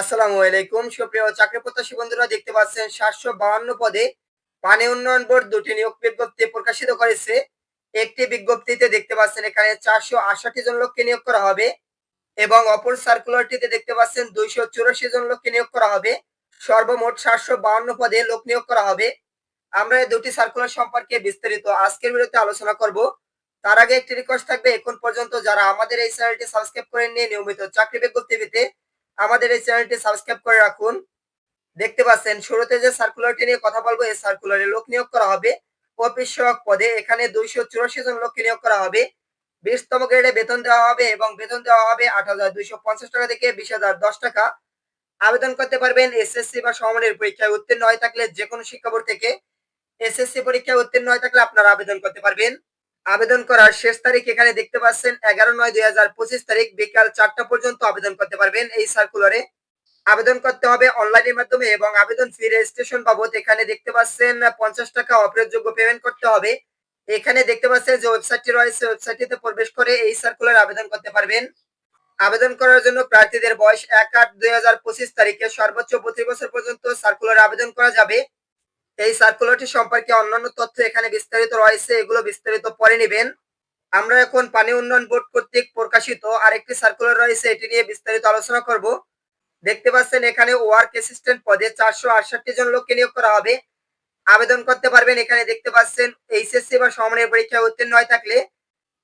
আসসালামু আলাইকুম। সুপ্রিয় চাকরি প্রত্যাশী বন্ধুরা, দেখতে পাচ্ছেন সাতশো বাউান্ন পদে পানি উন্নয়ন বোর্ড দুটি নিয়োগ বিজ্ঞপ্তি প্রকাশিত করেছে। একটি বিজ্ঞপ্তিতে দেখতে পাচ্ছেন এখানে চারশো আষাটি জন লোককে নিয়োগ করা হবে এবং অপর সার্কুলারটিতে দেখতে পাচ্ছেন দুইশো চুরাশি জন লোককে নিয়োগ করা হবে। সর্বমোট সাতশো বাউান্ন পদে লোক নিয়োগ করা হবে। আমরা এই দুটি সার্কুলার সম্পর্কে বিস্তারিত আজকের ভিডিওতে আলোচনা করব। তার আগে একটি রিকোয়েস্ট থাকবে, এখন পর্যন্ত যারা আমাদের এই চ্যানেলটি সাবস্ক্রাইব করে নিয়ে নিয়মিত চাকরি বিজ্ঞপ্তি পেতে আমাদের এই চ্যানেলটি সাবস্ক্রাইব করে রাখুন। দেখতে পাচ্ছেন, শুরুতে যে সার্কুলারটি নিয়ে কথা বলব, এই সার্কুলারে লোক নিয়োগ করা হবে। অফিস সহক পদে এখানে দুইশো চুরাশি জন লোককে নিয়োগ করা হবে। বিশতম গ্রেডে বেতন দেওয়া হবে এবং বেতন দেওয়া হবে আট হাজার দুইশো পঞ্চাশ টাকা থেকে বিশ হাজার দশ টাকা। আবেদন করতে পারবেন এসএসসি বা সমমানের পরীক্ষায় উত্তীর্ণ হয়ে থাকলে যে কোনো শিক্ষা বোর্ড থেকে এসএসসি পরীক্ষায় উত্তীর্ণ হয়ে থাকলে আপনারা আবেদন করতে পারবেন। আবেদন করার শেষ তারিখ এখানে দেখতে পাচ্ছেন, এগারো নয় দুই হাজার পঁচিশ তারিখ বিকাল চারটা পর্যন্ত আবেদন করতে পারবেন এই সার্কুলারে আবেদন করতে হবে অনলাইনের মাধ্যমে এবং আবেদন ফি রেজিস্ট্রেশন বাবদ এখানে দেখতে পাচ্ছেন, পঞ্চাশ টাকা অপ্রয়োগযোগ্য পেমেন্ট করতে হবে। এখানে দেখতে পাচ্ছেন যে ওয়েবসাইটটি রয়েছে ওয়েবসাইটটিতে প্রবেশ করে এই সার্কুলার আবেদন করতে পারবেন। আবেদন করার জন্য প্রার্থীদের বয়স এক আট দুই হাজার পঁচিশ তারিখে সর্বোচ্চ বত্রিশ বছর পর্যন্ত সার্কুলার আবেদন করা যাবে। এই সার্কুলারটি সম্পর্কে অন্যান্য তথ্য এখানে বিস্তারিত রয়েছে, এগুলো বিস্তারিত পরে নেবেন। আমরা এখন পানি উন্নয়ন বোর্ড কর্তৃক প্রকাশিত আরেকটি সার্কুলার রয়েছে, এটি নিয়ে বিস্তারিত আলোচনা করব। দেখতে পাচ্ছেন এখানে ওয়ার্ক অ্যাসিস্ট্যান্ট পদে চারশো আটষট্টি জন লোককে নিয়োগ করা হবে। আবেদন করতে পারবেন, এখানে দেখতে পাচ্ছেন এইচএসসি বা সমানের পরীক্ষায় উত্তীর্ণ হয়ে থাকলে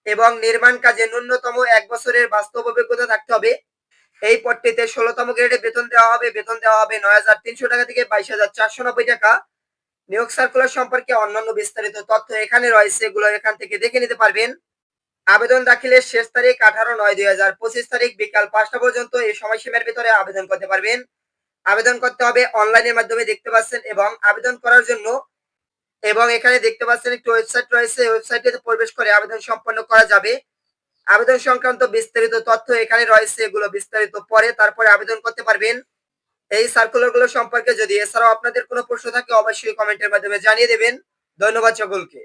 এবং নির্মাণ কাজে ন্যূনতম এক বছরের বাস্তব অভিজ্ঞতা থাকতে হবে। এই পদটিতে ষোলোতম গ্রেডে বেতন দেওয়া হবে, বেতন দেওয়া হবে নয় হাজার তিনশো টাকা থেকে বাইশ হাজার চারশো নব্বই টাকা। নিয়োগ সার্কুলার সম্পর্কে অন্যান্য বিস্তারিত তথ্য এখানে রয়েছে। এগুলো এখান থেকে দেখে নিতে পারবেন। আবেদন দাখিলের শেষ তারিখ আঠারো নয় দুই হাজার পঁচিশ তারিখ বিকাল পাঁচটা পর্যন্ত এই সময়সীমার ভিতরে আবেদন করতে পারবেন। আবেদন করতে হবে অনলাইনের মাধ্যমে দেখতে পাচ্ছেন এবং আবেদন করার জন্য এবং এখানে দেখতে পাচ্ছেন একটি ওয়েবসাইট রয়েছে। ওয়েবসাইটে প্রবেশ করে আবেদন সম্পন্ন করা যাবে। আবেদন সংক্রান্ত বিস্তারিত তথ্য এখানে রয়েছে। এগুলো বিস্তারিত পরে তারপরে আবেদন করতে পারবেন। এই সার্কুলারগুলো সম্পর্কে যদি এছাড়াও আপনাদের কোনো প্রশ্ন থাকে, অবশ্যই কমেন্টের মাধ্যমে জানিয়ে দেবেন। ধন্যবাদ সকলকে।